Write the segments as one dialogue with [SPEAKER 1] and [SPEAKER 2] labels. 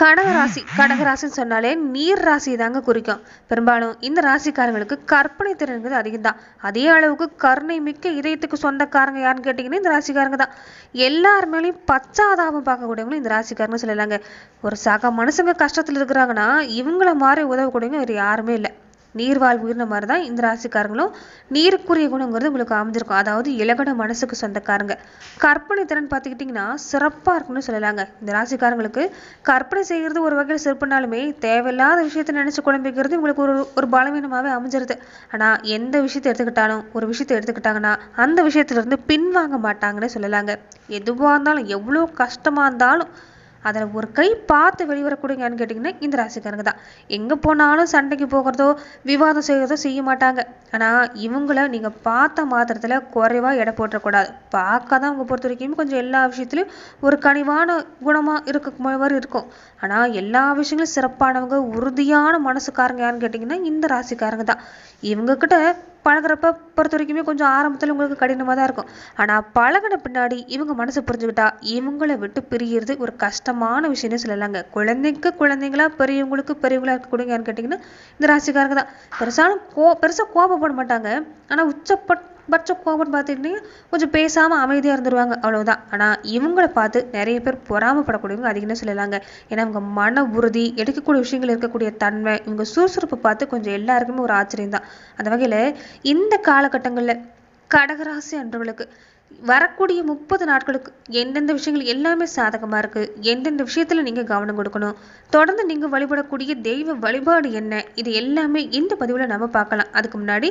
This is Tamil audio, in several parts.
[SPEAKER 1] கடகராசி கடகராசின்னு சொன்னாலே நீர் ராசி தாங்க குறிக்கும். பெரும்பாலும் இந்த ராசிக்காரங்களுக்கு கற்பனை திறன்கிறது அதிகம் தான் அதே அளவுக்கு கருணை மிக்க இதயத்துக்கு சொந்தக்காரங்க யாருன்னு கேட்டிங்கன்னா இந்த ராசிக்காரங்க தான். எல்லார் மேலேயும் பச்சாதாபம் பார்க்கக்கூடியவங்களும் இந்த ராசிக்காரங்க சொல்லலாங்க. ஒரு சக மனுஷங்க கஷ்டத்தில் இருக்கிறாங்கன்னா இவங்கள மாதிரி உதவக்கூடியவங்க வேறு யாருமே இல்லை. நீர்வாழ் உயிரின மாதிரி தான் இந்த ராசிக்காரங்களும் நீருக்குரிய குணங்கிறது உங்களுக்கு அமைஞ்சிருக்கும். அதாவது இலகட மனசுக்கு சொந்தக்காரங்க. கற்பனை திறன் பார்த்துக்கிட்டிங்கன்னா சிறப்பாக இருக்குன்னு சொல்லலாங்க. இந்த ராசிக்காரங்களுக்கு கற்பனை செய்கிறது ஒரு வகையில் சிறப்புனாலுமே தேவையில்லாத விஷயத்தை நினச்சி குழம்பிக்கிறது உங்களுக்கு ஒரு ஒரு பலவீனமாகவே அமைஞ்சிருது. ஆனால் எந்த விஷயத்தை எடுத்துக்கிட்டாலும் ஒரு விஷயத்தை எடுத்துக்கிட்டாங்கன்னா அந்த விஷயத்துலேருந்து பின்வாங்க மாட்டாங்கன்னு சொல்லலாங்க. எதுவாக இருந்தாலும் எவ்வளோ கஷ்டமாக இருந்தாலும் அதில் ஒரு கை பார்த்து வெளிவரக்கூடியங்கன்னு கேட்டிங்கன்னா இந்த ராசிக்காரங்க தான். எங்கே போனாலும் சண்டைக்கு போகிறதோ விவாதம் செய்கிறதோ செய்ய மாட்டாங்க. ஆனால் இவங்கள நீங்கள் பார்த்த மாத்திரத்தில் குறைவாக எடை போட்டுறக்கூடாது பார்க்க தான் அவங்க பொறுத்த வரைக்கும் கொஞ்சம் எல்லா விஷயத்துலையும் ஒரு கனிவான குணமாக இருக்க மாதிரி இருக்கும். ஆனால் எல்லா விஷயங்களும் சிறப்பானவங்க உறுதியான மனசுக்காரங்க யாருன்னு கேட்டிங்கன்னா இந்த ராசிக்காரங்க தான். இவங்கக்கிட்ட பழகுறப்ப பொறுத்த வரைக்குமே கொஞ்சம் ஆரம்பத்தில் உங்களுக்கு கடினமாக தான் இருக்கும். ஆனால் பழகின பின்னாடி இவங்க மனசு புரிஞ்சுக்கிட்டா இவங்கள விட்டு பிரியறது ஒரு கஷ்டமான விஷயம்னு சொல்லலாங்க. குழந்தைக்கு குழந்தைங்களா பெரியவங்களுக்கு பெரியவங்களா இருக்கக்கூடியங்கன்னு கேட்டிங்கன்னா இந்த ராசிக்காரங்க தான். பெருசாலும் கோ பெருசாக கோபப்பட மாட்டாங்க. ஆனால் உச்சப்பட் பட்ச கோபம்னு பார்த்துக்கிட்டிங்கன்னா கொஞ்சம் பேசாமல் அமைதியாக இருந்துருவாங்க. அவ்வளவுதான். ஆனால் இவங்களை பார்த்து நிறைய பேர் பொறாமப்படக்கூடியவங்க அதிகம்னு சொல்லலாங்க. ஏன்னா அவங்க மன உறுதி எடுக்கக்கூடிய விஷயங்கள் இருக்கக்கூடிய தன்மை இவங்க சுறுசுறுப்பை பார்த்து கொஞ்சம் எல்லாருக்குமே ஒரு ஆச்சரியம் தான் அந்த வகையில் இந்த காலகட்டங்களில் கடகராசி அன்றவர்களுக்கு வரக்கூடிய முப்பது நாட்களுக்கு எந்தெந்த விஷயங்கள் எல்லாமே சாதகமாக இருக்குது எந்தெந்த விஷயத்தில் நீங்கள் கவனம் கொடுக்கணும்? தொடர்ந்து நீங்கள் வழிபடக்கூடிய தெய்வ வழிபாடு என்ன? இது எல்லாமே இந்த பதிவில் நம்ம பார்க்கலாம். அதுக்கு முன்னாடி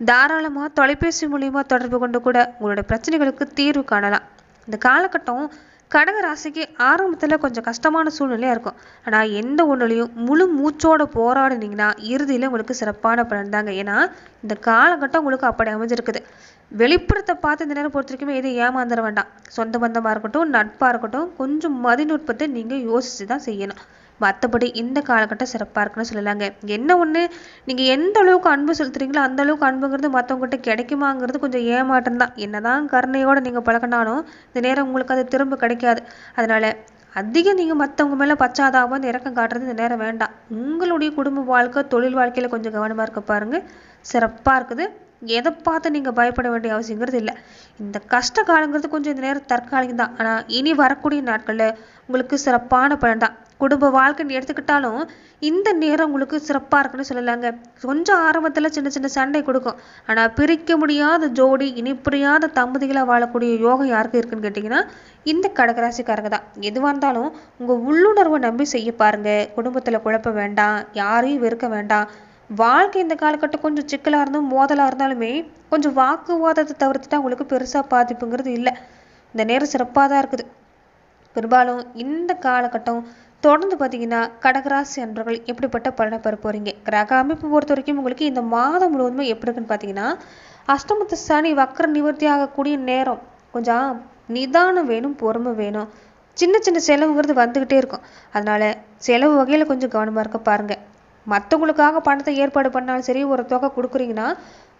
[SPEAKER 1] தாராளமாக தொலைபேசி மூலியமா தொடர்பு கொண்டு கூட உங்களோட பிரச்சனைகளுக்கு தீர்வு காணலாம். இந்த காலகட்டம் கடக ராசிக்கு ஆரம்பத்தில் கொஞ்சம் கஷ்டமான சூழ்நிலையாக இருக்கும். ஆனால் எந்த ஒன்றுலையும் முழு மூச்சோட போராடினீங்கன்னா இறுதியில் உங்களுக்கு சிறப்பான பலன் தாங்க. ஏன்னா இந்த காலகட்டம் உங்களுக்கு அப்படி அமைஞ்சிருக்குது. வெளிப்புறத்தை பார்த்து இந்த நேரம் பொறுத்த வரைக்குமே எதுவும் ஏமாந்துட வேண்டாம். சொந்த பந்தமாக இருக்கட்டும் நட்பாக இருக்கட்டும் கொஞ்சம் மதிநுட்பத்தை நீங்கள் யோசித்து தான் செய்யணும். மற்றபடி இந்த காலகட்டம் சிறப்பாக இருக்குன்னு சொல்லலாங்க. என்ன ஒன்று நீங்கள் எந்த அளவுக்கு அன்பு செலுத்துறீங்களோ அந்த அளவுக்கு அன்புங்கிறது மற்றவங்ககிட்ட கிடைக்குமாங்கிறது கொஞ்சம் ஏமாற்றம் தான் என்னதான் கருணையோடு நீங்கள் பழகினாலும் இந்த நேரம் உங்களுக்கு அது திரும்ப கிடைக்காது. அதனால அதிகம் நீங்கள் மற்றவங்க மேலே பச்சாதாபம் இறக்கம் காட்டுறது இந்த நேரம் வேண்டாம். உங்களுடைய குடும்ப வாழ்க்கை தொழில் வாழ்க்கையில் கொஞ்சம் கவனமாக இருக்க பாருங்க. சிறப்பாக இருக்குது. எதை பார்த்து நீங்கள் பயப்பட வேண்டிய அவசியங்கிறது இல்லை. இந்த கஷ்ட காலங்கிறது கொஞ்சம் இந்த நேரம் தற்காலிகம் தான் ஆனால் இனி வரக்கூடிய நாட்களில் உங்களுக்கு சிறப்பான பலன் தான் குடும்ப வாழ்க்கைன்னு எடுத்துக்கிட்டாலும் இந்த நேரம் உங்களுக்கு சிறப்பாக இருக்குன்னு சொல்லலாங்க. கொஞ்சம் ஆரம்பத்தில் சின்ன சின்ன சண்டை கொடுக்கும். ஆனால் பிரிக்க முடியாத ஜோடி இனிப்புரியாத தம்பதிகளாக வாழக்கூடிய யோகம் யாருக்கு இருக்குன்னு கேட்டிங்கன்னா இந்த கடகராசிக்காரங்க தான். எதுவாக இருந்தாலும் உங்கள் உள்ளுணர்வை நம்பி செய்ய பாருங்க. குடும்பத்தில் குழப்ப வேண்டாம். யாரையும் வெறுக்க வேண்டாம். வாழ்க்கை இந்த காலகட்டம் கொஞ்சம் சிக்கலாக இருந்தும் மோதலாக இருந்தாலுமே கொஞ்சம் வாக்குவாதத்தை தவிர்த்துட்டா உங்களுக்கு பெருசாக பாதிப்புங்கிறது இல்லை. இந்த நேரம் சிறப்பாக தான் இருக்குது. பெரும்பாலும் இந்த காலகட்டம் தொடர்ந்து பார்த்தீங்கன்னா கடகராசி அன்பர்கள் எப்படிப்பட்ட பலனை பெற போறீங்க? கிரக அமைப்பு பொறுத்த வரைக்கும் உங்களுக்கு இந்த மாதம் முழுவதுமே எப்படி இருக்குன்னு பார்த்தீங்கன்னா அஷ்டமத்து சனி வக்கர நிவர்த்தி ஆகக்கூடிய நேரம். கொஞ்சம் நிதானம் வேணும் பொறுமை வேணும். சின்ன சின்ன செலவுங்கிறது வந்துக்கிட்டே இருக்கும். அதனால செலவு வகையில் கொஞ்சம் கவனமாக இருக்க பாருங்க. மற்றவங்களுக்காக பணத்தை ஏற்பாடு பண்ணாலும் சரி ஒரு தொகை கொடுக்குறீங்கன்னா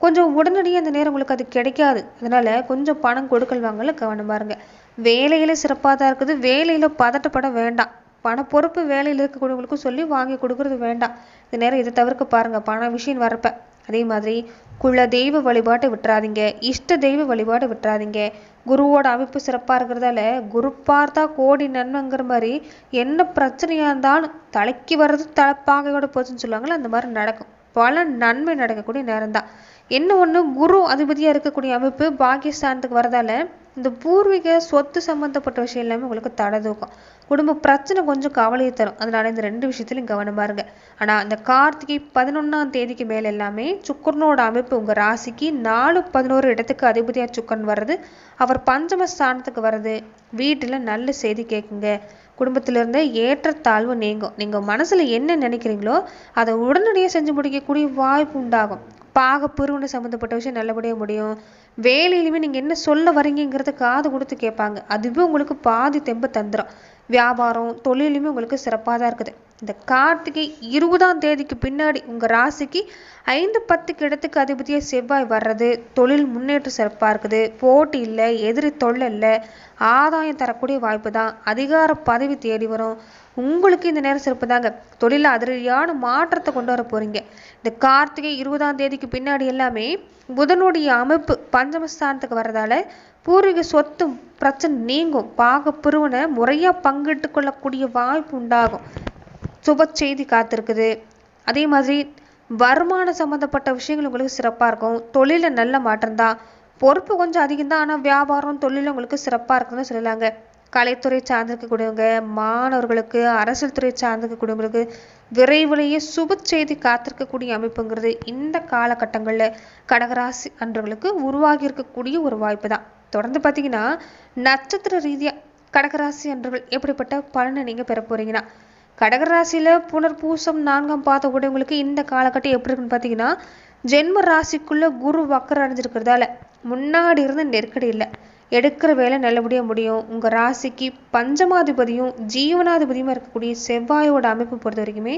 [SPEAKER 1] கொஞ்சம் உடனடியாக அந்த நேரம் உங்களுக்கு அது கிடைக்காது. அதனால கொஞ்சம் பணம் கொடுக்கல் வாங்கல கவனமாக இருங்க. வேலையில சிறப்பாக தான் இருக்குது. வேலையில பதட்டப்பட வேண்டாம். பண பொறுப்பு வேலையில் இருக்கக்கூடியவங்களுக்கும் சொல்லி வாங்கி கொடுக்கறது வேண்டாம். இந்த நேரம் இதை தவிர்க்க பாருங்க. பண விஷயம் வரப்ப. அதே மாதிரி குல தெய்வ வழிபாட்டை விட்டுறாதீங்க. இஷ்ட தெய்வ வழிபாட்டை விட்டுறாதீங்க. குருவோட அமைப்பு சிறப்பாக இருக்கிறதால குரு பார்த்தா கோடி நன்மைங்கிற மாதிரி என்ன பிரச்சனையாக இருந்தாலும் தலைக்கு வர்றது தலைப்பாகையோட போச்சுன்னு சொல்லுவாங்களே அந்த மாதிரி நடக்கும். பல நன்மை நடக்கக்கூடிய நேரம் தான் என்ன ஒன்று குரு அதிபதியாக இருக்கக்கூடிய அமைப்பு பாகிஸ்தானத்துக்கு வரதால இந்த பூர்வீக சொத்து சம்மந்தப்பட்ட விஷயம் எல்லாமே உங்களுக்கு தடை தூக்கும். குடும்ப பிரச்சனை கொஞ்சம் கவலையை தரும். அதனால இந்த ரெண்டு விஷயத்துலையும் கவனமா இருங்க. ஆனால் இந்த கார்த்திகை பதினொன்றாம் தேதிக்கு மேலே எல்லாமே சுக்கரனோட அமைப்பு உங்கள் ராசிக்கு நாலு பதினோரு இடத்துக்கு அதிபதியாக சுக்கரன் வர்றது. அவர் பஞ்சம ஸ்தானத்துக்கு வர்றது. வீட்டில் நல்ல செய்தி கேட்குங்க குடும்பத்திலிருந்து ஏற்றத்தாழ்வு நீங்கும். நீங்கள் மனசில் என்ன நினைக்கிறீங்களோ அதை உடனடியாக செஞ்சு முடிக்கக்கூடிய வாய்ப்பு உண்டாகும். பாக பிரிவினை சம்மந்தப்பட்ட விஷயம் நல்லபடியாக முடியும். வேலையிலுமே நீங்கள் என்ன சொல்ல வரீங்கிறத காது கொடுத்து கேட்பாங்க. அதுவே உங்களுக்கு பாதி தெம்பு தந்துடும் வியாபாரம் தொழிலுமே உங்களுக்கு சிறப்பாக தான் இருக்குது. இந்த கார்த்திகை இருபதாம் தேதிக்கு பின்னாடி உங்கள் ராசிக்கு ஐந்து பத்துக்கு இடத்துக்கு அதிபதியாக செவ்வாய் வர்றது தொழில் முன்னேற்றம் சிறப்பாக இருக்குது போட்டி இல்லை எதிரி தொல்லை இல்லை ஆதாயம் தரக்கூடிய வாய்ப்பு தான். அதிகார பதவி தேடி வரும். உங்களுக்கு இந்த நேரம் சிறப்பு தாங்க. தொழில் அதிரடியான மாற்றத்தை கொண்டு வர போறீங்க. இந்த கார்த்திகை இருபதாம் தேதிக்கு பின்னாடி எல்லாமே புதனுடைய அமைப்பு பஞ்சமஸ்தானத்துக்கு வர்றதால பூர்வீக சொத்து பிரச்சனை நீங்கும். பாக பிரிவினை முறையா பங்கிட்டு கொள்ளக்கூடிய வாய்ப்பு உண்டாகும். சுப செய்தி காத்திருக்குது. அதே மாதிரி வருமானம் சம்மந்தப்பட்ட விஷயங்கள் உங்களுக்கு சிறப்பாக இருக்கும். தொழிலில் நல்ல மாற்றம் தான். பொறுப்பு கொஞ்சம் அதிகம்தான் ஆனால் வியாபாரம் தொழில் உங்களுக்கு சிறப்பாக இருக்குன்னு சொல்லலாங்க. கலைத்துறை சார்ந்திருக்கக்கூடியவங்க மாணவர்களுக்கு அரசியல் துறை சார்ந்திருக்கக்கூடியவங்களுக்கு விரைவிலேயே சுப செய்தி காத்திருக்கக்கூடிய அமைப்புங்கிறது இந்த காலகட்டங்களில் கடகராசி அன்றர்களுக்கு உருவாகி இருக்கக்கூடிய ஒரு வாய்ப்பு தான். தொடர்ந்து பார்த்தீங்கன்னா நட்சத்திர ரீதியாக கடகராசி அன்றர்கள் எப்படிப்பட்ட பலனை நீங்கள் பெற போறீங்கன்னா கடகராசியில் புனர்பூசம் நான்காம் பாத உடையவங்களுக்கு இந்த காலகட்டம் எப்படி இருக்குன்னு பார்த்தீங்கன்னா ஜென்ம ராசிக்குள்ளே குரு வக்கரம் அடைஞ்சிருக்கிறதால முன்னாடி இருந்த நெருக்கடி இல்லை. எடுக்கிற வேலை நல்லபடியாக முடியும். உங்கள் ராசிக்கு பஞ்சமாதிபதியும் ஜீவனாதிபதியுமாக இருக்கக்கூடிய செவ்வாயோட அமைப்பு பொறுத்த வரைக்குமே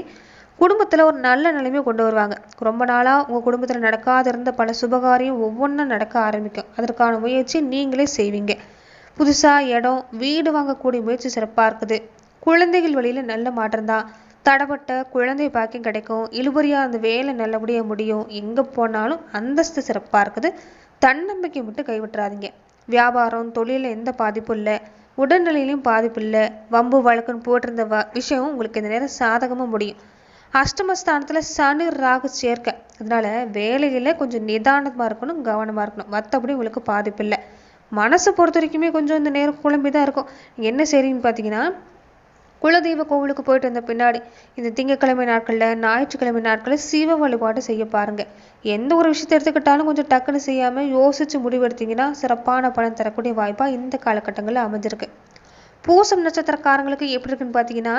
[SPEAKER 1] குடும்பத்தில் ஒரு நல்ல நிலைமையை கொண்டு வருவாங்க. ரொம்ப நாளாக உங்கள் குடும்பத்தில் நடக்காத இருந்த பல சுபகாரியம் ஒவ்வொன்றா நடக்க ஆரம்பிக்கும். அதற்கான முயற்சி நீங்களே செய்வீங்க. புதுசாக இடம் வீடு வாங்கக்கூடிய முயற்சி சிறப்பாக இருக்குது. குழந்தைகள் வழியில் நல்ல மாற்றம் தான். தடப்பட்ட குழந்தை பாக்கியம் கிடைக்கும். இழுபறியாக அந்த வேலை நல்லபடியாக முடியும். எங்கே போனாலும் அந்தஸ்து சிறப்பாக இருக்குது. தன்னம்பிக்கை மட்டும் கைவிட்டுறாதீங்க. வியாபாரம் தொழிலில் எந்த பாதிப்பும் இல்லை. உடல்நிலையிலையும் பாதிப்பு இல்லை. வம்பு வழக்குன்னு போட்டிருந்த வ விஷயம் உங்களுக்கு இந்த நேரம் சாதகமாக முடியும். அஷ்டமஸ்தானத்தில் சனி ராகு சேர்க்க. அதனால வேலையில் கொஞ்சம் நிதானமாக இருக்கணும் கவனமாக இருக்கணும். மற்றபடி உங்களுக்கு பாதிப்பு இல்லை. மனசை பொறுத்த வரைக்குமே கொஞ்சம் இந்த நேரம் குழம்பி தான் இருக்கும். என்ன செய்றீங்கன்னு பார்த்தீங்கன்னா குலதெய்வ கோவிலுக்கு போயிட்டு வந்த பின்னாடி இந்த திங்கட்கிழமை நாட்களில் ஞாயிற்றுக்கிழமை நாட்களில் சிவ வழிபாடு செய்ய பாருங்க. எந்த ஒரு விஷயத்தை எடுத்துக்கிட்டாலும் கொஞ்சம் டக்குன்னு செய்யாம யோசிச்சு முடிவெடுத்தீங்கன்னா சிறப்பான பலன் தரக்கூடிய வாய்ப்பா இந்த காலகட்டங்களில் அமைஞ்சிருக்கு. பூசம் நட்சத்திரக்காரங்களுக்கு எப்படி இருக்குன்னு பார்த்தீங்கன்னா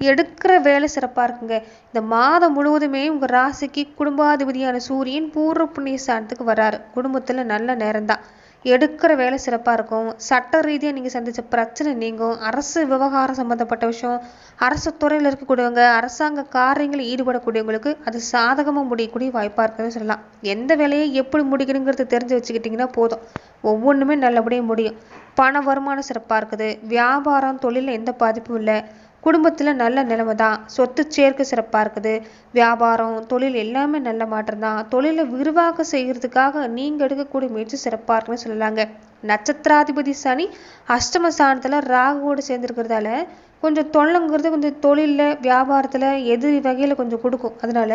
[SPEAKER 1] எடுக்கிற வேலை சிறப்பாக இருக்குங்க. இந்த மாதம் முழுவதுமே உங்கள் ராசிக்கு குடும்பாதிபதியான சூரியன் பூர்வ புண்ணிய ஸ்தானத்துக்கு வராரு. குடும்பத்தில் நல்ல நேரம்தான். எடுக்கிற வேலை சிறப்பாக இருக்கும். சட்ட ரீதியாக நீங்கள் சந்தித்த பிரச்சனை நீங்கும். அரசு விவகாரம் சம்மந்தப்பட்ட விஷயம் அரசு துறையில் இருக்கக்கூடியவங்க அரசாங்க காரியங்களில் ஈடுபடக்கூடியவங்களுக்கு அது சாதகமாக முடியக்கூடிய வாய்ப்பாக இருக்குன்னு சொல்லலாம். எந்த வேலையை எப்படி முடிக்கணுங்கிறது தெரிஞ்சு வச்சுக்கிட்டிங்கன்னா போதும். ஒவ்வொன்றுமே நல்லபடியாக முடியும். பண வருமானம் சிறப்பாக இருக்குது. வியாபாரம் தொழிலில் எந்த பாதிப்பும் இல்லை. குடும்பத்தில் நல்ல நிலைமை தான் சொத்து சேர்க்கை சிறப்பாக இருக்குது. வியாபாரம் தொழில் எல்லாமே நல்ல மாற்றம் தான் தொழிலை விரிவாக செய்கிறதுக்காக நீங்கள் எடுக்கக்கூடிய முயற்சி சிறப்பாக இருக்குன்னு சொல்லலாங்க. நட்சத்திராதிபதி சனி அஷ்டம ஸ்தானத்தில் ராகுவோடு சேர்ந்துருக்கிறதால கொஞ்சம் தொல்லைங்கிறது கொஞ்சம் தொழிலில் வியாபாரத்தில் எதிரி வகையில் கொஞ்சம் கொடுக்கும். அதனால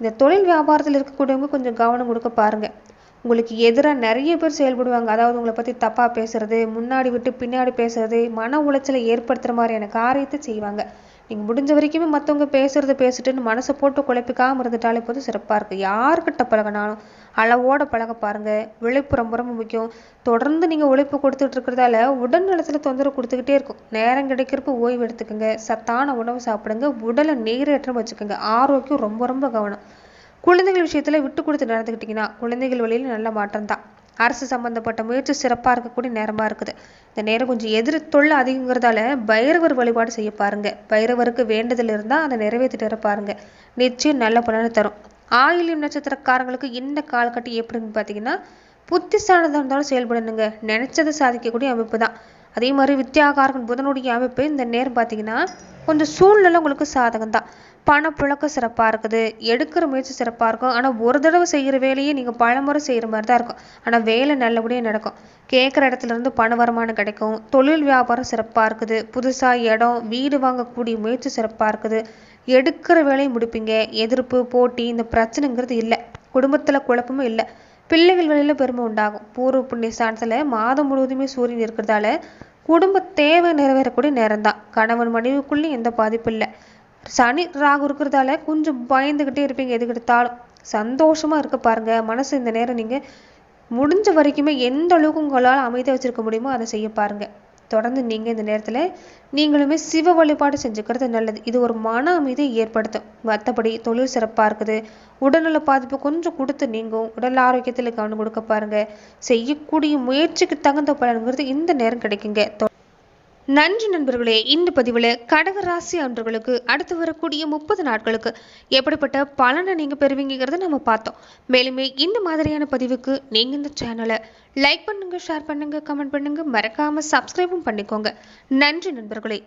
[SPEAKER 1] இந்த தொழில் வியாபாரத்தில் இருக்கக்கூடியவங்க கொஞ்சம் கவனம் கொடுக்க பாருங்கள் உங்களுக்கு எதிராக நிறைய பேர் செயல்படுவாங்க. அதாவது உங்களை பற்றி தப்பாக பேசுறது முன்னாடி விட்டு பின்னாடி பேசுறது மன உளைச்சலை ஏற்படுத்துகிற மாதிரியான காரியத்தை செய்வாங்க. நீங்கள் முடிஞ்ச வரைக்குமே மற்றவங்க பேசுறத பேசிட்டுன்னு மனசை போட்டு குழப்பிக்காம இருந்துட்டாலே போதும் சிறப்பாக இருக்கு. யார்கிட்ட பழகினாலும் அளவோட பழக பாருங்க. உழைப்பு ரொம்ப ரொம்ப முக்கியம். தொடர்ந்து நீங்கள் உழைப்பு கொடுத்துட்டு இருக்கிறதால உடல் நலத்தில் தொந்தரவு கொடுத்துக்கிட்டே இருக்கும். நேரம் கிடைக்கிறப்ப ஓய்வு எடுத்துக்கோங்க. சத்தான உணவு சாப்பிடுங்க. உடலை நீரேற்றம் வச்சுக்கோங்க. ஆரோக்கியம் ரொம்ப ரொம்ப கவனம். குழந்தைகள் விஷயத்தில் விட்டு கொடுத்து நடந்துக்கிட்டீங்கன்னா குழந்தைகள் வழியில நல்ல மாற்றம் தான் அரசு சம்பந்தப்பட்ட முயற்சி சிறப்பாக இருக்கக்கூடிய நேரமாக இருக்குது. இந்த நேரம் கொஞ்சம் எதிர் தொல்லை அதிகங்கிறதால பைரவர் வழிபாடு செய்ய பாருங்க. பைரவருக்கு வேண்டுதல் இருந்தால் அதை நிறைவேற்றிட்டு வர பாருங்க. நிச்சயம் நல்ல பலனை தரும். ஆயிலியம் நட்சத்திரக்காரங்களுக்கு இந்த காலகட்டம் எப்படின்னு பார்த்தீங்கன்னா புத்திசானதாக இருந்தாலும் செயல்படணுங்க. நினைச்சதை சாதிக்கக்கூடிய அமைப்பு தான் அதே மாதிரி வித்யாகாரகன் புதனுடைய அமைப்பு இந்த நேரம் பார்த்தீங்கன்னா கொஞ்சம் சூழ்நிலை உங்களுக்கு சாதகம் தான் பணப்புழக்கம் சிறப்பாக இருக்குது. எடுக்கிற முயற்சி சிறப்பாக இருக்கும். ஆனால் ஒரு தடவை செய்கிற வேலையை நீங்கள் பலமுறை செய்கிற மாதிரி தான் இருக்கும். ஆனால் வேலை நல்லபடியாக நடக்கும். கேட்குற இடத்துல இருந்து பண வருமானம் கிடைக்கும். தொழில் வியாபாரம் சிறப்பாக இருக்குது. புதுசாக இடம் வீடு வாங்கக்கூடிய முயற்சி சிறப்பாக இருக்குது. எடுக்கிற வேலையை முடிப்பீங்க. எதிர்ப்பு போட்டி இந்த பிரச்சனைங்கிறது இல்லை. குடும்பத்தில் குழப்பமும் இல்லை. பிள்ளைகள் வழியில் பெருமை உண்டாகும். பூர்வ புண்ணிய ஸ்தானத்தில் மாதம் முழுவதுமே சூரியன் இருக்கிறதால குடும்ப தேவை நிறைவேறக்கூடிய நேரம் தான் கணவன் மனைவிக்குள்ளேயும் எந்த பாதிப்பும் இல்லை. சனி ராகு இருக்கிறதால கொஞ்சம் பயந்துக்கிட்டே இருப்பீங்க எதுக்கு எடுத்தாலும். சந்தோஷமா இருக்க பாருங்க. மனசு இந்த நேரம் நீங்க முடிஞ்ச வரைக்குமே எந்த அளவுக்கு உங்களால் அமைதியாக வச்சிருக்க முடியுமோ அதை செய்ய பாருங்க. தொடர்ந்து நீங்கள் இந்த நேரத்தில் நீங்களுமே சிவ வழிபாடு செஞ்சுக்கிறது நல்லது. இது ஒரு மன அமைதியை ஏற்படுத்தும். மற்றபடி தொழில் சிறப்பாக இருக்குது. உடல்நல பாதிப்பு கொஞ்சம் கொடுத்து நீங்கும் உடல் ஆரோக்கியத்தில் கவனம் கொடுக்க பாருங்க. செய்யக்கூடிய முயற்சிக்கு தகுந்த பலனுங்கிறது இந்த நேரம் கிடைக்குங்க. நன்றி நண்பர்களே இந்த பதிவில் கடக ராசி அன்றர்களுக்கு அடுத்து வரக்கூடிய முப்பது நாட்களுக்கு எப்படிப்பட்ட பலனை நீங்கள் பெறுவீங்கிறத நம்ம பார்த்தோம். மேலுமே இந்த மாதிரியான பதிவுக்கு நீங்கள் இந்த சேனலை லைக் பண்ணுங்கள் ஷேர் பண்ணுங்கள் கமெண்ட் பண்ணுங்கள் மறக்காமல் சப்ஸ்கிரைபும் பண்ணிக்கோங்க. நன்றி நண்பர்களே.